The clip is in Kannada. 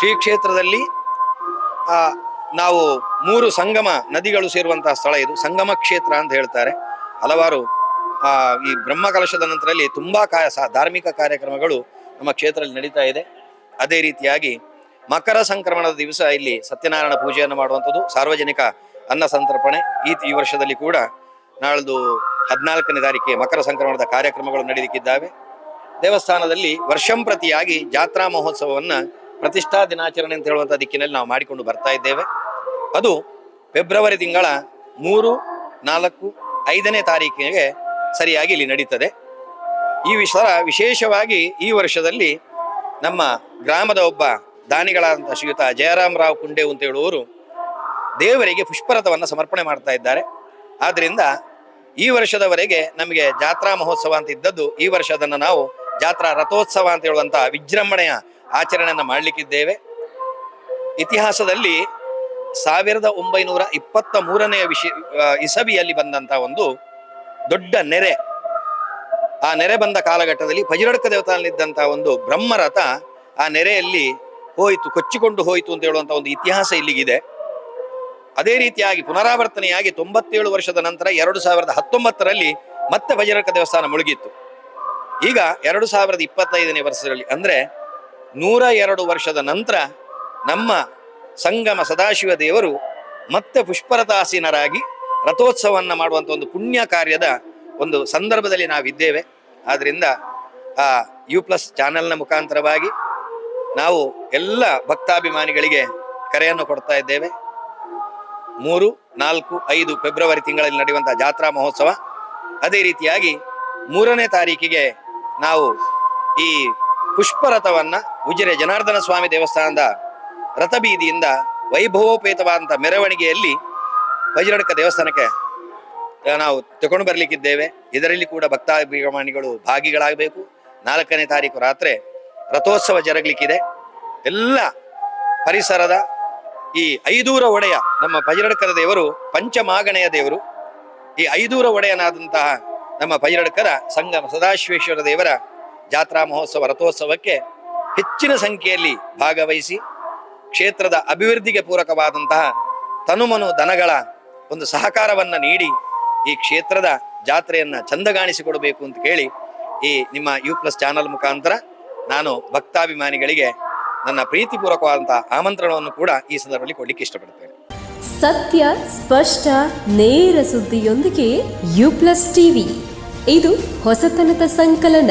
ಶ್ರೀ ಕ್ಷೇತ್ರದಲ್ಲಿ ನಾವು ಮೂರು ಸಂಗಮ ನದಿಗಳು ಸೇರುವಂತಹ ಸ್ಥಳ ಇದು. ಸಂಗಮ ಕ್ಷೇತ್ರ ಅಂತ ಹೇಳ್ತಾರೆ. ಹಲವಾರು ಈ ಬ್ರಹ್ಮ ಕಲಶದ ನಂತರದಲ್ಲಿ ತುಂಬಾ ಕಾ ಧಾರ್ಮಿಕ ಕಾರ್ಯಕ್ರಮಗಳು ನಮ್ಮ ಕ್ಷೇತ್ರದಲ್ಲಿ ನಡೀತಾ ಇದೆ. ಅದೇ ರೀತಿಯಾಗಿ ಮಕರ ಸಂಕ್ರಮಣದ ದಿವಸ ಇಲ್ಲಿ ಸತ್ಯನಾರಾಯಣ ಪೂಜೆಯನ್ನು ಮಾಡುವಂಥದ್ದು, ಸಾರ್ವಜನಿಕ ಅನ್ನ ಸಂತರ್ಪಣೆ. ಈ ಈ ವರ್ಷದಲ್ಲಿ ಕೂಡ ನಾಳ್ದು ಹದಿನಾಲ್ಕನೇ ತಾರೀಕಿಗೆ ಮಕರ ಸಂಕ್ರಮಣದ ಕಾರ್ಯಕ್ರಮಗಳು ನಡೆಯಲಿಕ್ಕಿದ್ದಾವೆ ದೇವಸ್ಥಾನದಲ್ಲಿ ವರ್ಷಂಪ್ರತಿಯಾಗಿ ಜಾತ್ರಾ ಮಹೋತ್ಸವವನ್ನ ಪ್ರತಿಷ್ಠಾ ದಿನಾಚರಣೆ ಅಂತ ಹೇಳುವಂಥ ದಿಕ್ಕಿನಲ್ಲಿ ನಾವು ಮಾಡಿಕೊಂಡು ಬರ್ತಾ ಇದ್ದೇವೆ. ಅದು ಫೆಬ್ರವರಿ ತಿಂಗಳ ಮೂರು, ನಾಲ್ಕು, ಐದನೇ ತಾರೀಕಿಗೆ ಸರಿಯಾಗಿ ಇಲ್ಲಿ ನಡೀತದೆ. ಈ ವಿಷಯ ವಿಶೇಷವಾಗಿ ಈ ವರ್ಷದಲ್ಲಿ ನಮ್ಮ ಗ್ರಾಮದ ಒಬ್ಬ ದಾನಿಗಳಾದಂಥ ಶ್ರೀಯುತ ಜಯರಾಮ್ ರಾವ್ ಕುಂಡೆ ಅಂತ ಹೇಳುವವರು ದೇವರಿಗೆ ಪುಷ್ಪರಥವನ್ನು ಸಮರ್ಪಣೆ ಮಾಡ್ತಾ ಇದ್ದಾರೆ. ಆದ್ದರಿಂದ ಈ ವರ್ಷದವರೆಗೆ ನಮಗೆ ಜಾತ್ರಾ ಮಹೋತ್ಸವ ಅಂತ ಇದ್ದದ್ದು ಈ ವರ್ಷ ಅದನ್ನು ನಾವು ಜಾತ್ರಾ ರಥೋತ್ಸವ ಅಂತ ಹೇಳುವಂತ ವಿಜೃಂಭಣೆಯ ಆಚರಣೆಯನ್ನು ಮಾಡಲಿಕ್ಕಿದ್ದೇವೆ. ಇತಿಹಾಸದಲ್ಲಿ ಸಾವಿರದ ಒಂಬೈನೂರ ಇಪ್ಪತ್ತ ಮೂರನೆಯ ವಿಷ ಇಸವಿಯಲ್ಲಿ ಬಂದಂತ ಒಂದು ದೊಡ್ಡ ನೆರೆ. ಆ ನೆರೆ ಬಂದ ಕಾಲಘಟ್ಟದಲ್ಲಿ ಪಜಿರಡ್ಕ ದೇವತಾನಲ್ಲಿದ್ದಂತಹ ಒಂದು ಬ್ರಹ್ಮರಥ ಆ ನೆರೆಯಲ್ಲಿ ಹೋಯಿತು, ಕೊಚ್ಚಿಕೊಂಡು ಹೋಯಿತು ಅಂತ ಹೇಳುವಂತ ಒಂದು ಇತಿಹಾಸ ಇಲ್ಲಿಗಿದೆ. ಅದೇ ರೀತಿಯಾಗಿ ಪುನರಾವರ್ತನೆಯಾಗಿ ತೊಂಬತ್ತೇಳು ವರ್ಷದ ನಂತರ ಎರಡು ಸಾವಿರದ ಹತ್ತೊಂಬತ್ತರಲ್ಲಿ ಮತ್ತೆ ಭಜರಕ ದೇವಸ್ಥಾನ ಮುಳುಗಿತ್ತು. ಈಗ ಎರಡು ಸಾವಿರದ ಇಪ್ಪತ್ತೈದನೇ ವರ್ಷದಲ್ಲಿ ಅಂದರೆ ನೂರ ಎರಡು ವರ್ಷದ ನಂತರ ನಮ್ಮ ಸಂಗಮ ಸದಾಶಿವ ದೇವರು ಮತ್ತೆ ಪುಷ್ಪರತಾಸೀನರಾಗಿ ರಥೋತ್ಸವವನ್ನು ಮಾಡುವಂಥ ಒಂದು ಪುಣ್ಯ ಕಾರ್ಯದ ಒಂದು ಸಂದರ್ಭದಲ್ಲಿ ನಾವಿದ್ದೇವೆ. ಆದ್ದರಿಂದ ಆ ಯು ಪ್ಲಸ್ ಚಾನೆಲ್ನ ಮುಖಾಂತರವಾಗಿ ನಾವು ಎಲ್ಲ ಭಕ್ತಾಭಿಮಾನಿಗಳಿಗೆ ಕರೆಯನ್ನು ಕೊಡ್ತಾ ಇದ್ದೇವೆ. ಮೂರು, ನಾಲ್ಕು, ಐದು ಫೆಬ್ರವರಿ ತಿಂಗಳಲ್ಲಿ ನಡೆಯುವಂಥ ಜಾತ್ರಾ ಮಹೋತ್ಸವ. ಅದೇ ರೀತಿಯಾಗಿ ಮೂರನೇ ತಾರೀಕಿಗೆ ನಾವು ಈ ಪುಷ್ಪರಥವನ್ನ ಉಜಿರೆ ಜನಾರ್ದನ ಸ್ವಾಮಿ ದೇವಸ್ಥಾನದ ರಥಬೀದಿಯಿಂದ ವೈಭವೋಪೇತವಾದಂಥ ಮೆರವಣಿಗೆಯಲ್ಲಿ ವಜ್ರಡಕ ದೇವಸ್ಥಾನಕ್ಕೆ ನಾವು ತಗೊಂಡು ಬರಲಿಕ್ಕಿದ್ದೇವೆ. ಇದರಲ್ಲಿ ಕೂಡ ಭಕ್ತಾಭಿಮಾನಿಗಳು ಭಾಗಿಗಳಾಗಬೇಕು. ನಾಲ್ಕನೇ ತಾರೀಕು ರಾತ್ರಿ ರಥೋತ್ಸವ ಜರುಗಲಿಕ್ಕಿದೆ. ಎಲ್ಲ ಪರಿಸರದ ಈ ಐದೂರ ಒಡೆಯ ನಮ್ಮ ಪಜಿರಡ್ಕದ ದೇವರು, ಪಂಚಮಾಗಣೆಯ ದೇವರು. ಈ ಐದೂರ ಒಡೆಯನಾದಂತಹ ನಮ್ಮ ಪೈರಡ್ಕರ ಸಂಗಮ ಸದಾಶಿವೇಶ್ವರ ದೇವರ ಜಾತ್ರಾ ಮಹೋತ್ಸವ ರಥೋತ್ಸವಕ್ಕೆ ಹೆಚ್ಚಿನ ಸಂಖ್ಯೆಯಲ್ಲಿ ಭಾಗವಹಿಸಿ ಕ್ಷೇತ್ರದ ಅಭಿವೃದ್ಧಿಗೆ ಪೂರಕವಾದಂತಹ ತನುಮನು ದನಗಳ ಒಂದು ಸಹಕಾರವನ್ನು ನೀಡಿ ಈ ಕ್ಷೇತ್ರದ ಜಾತ್ರೆಯನ್ನು ಚಂದಗಾಣಿಸಿಕೊಡಬೇಕು ಅಂತ ಕೇಳಿ ಈ ನಿಮ್ಮ ಯು ಪ್ಲಸ್ ಚಾನಲ್ ಮುಖಾಂತರ ನಾನು ಭಕ್ತಾಭಿಮಾನಿಗಳಿಗೆ ನನ್ನ ಪ್ರೀತಿಪೂರ್ವಕವಾದಂತಹ ಆಮಂತ್ರಣವನ್ನು ಕೂಡ ಈ ಸಂದರ್ಭದಲ್ಲಿ ಕೊಡಲಿಕ್ಕೆ ಇಷ್ಟಪಡ್ತೇನೆ ಸತ್ಯ, ಸ್ಪಷ್ಟ, ನೇರ ಸುದ್ದಿಯೊಂದಿಗೆ ಯು ಪ್ಲಸ್ ಟಿವಿ. ಇದು ಹೊಸತನದ ಸಂಕಲನ.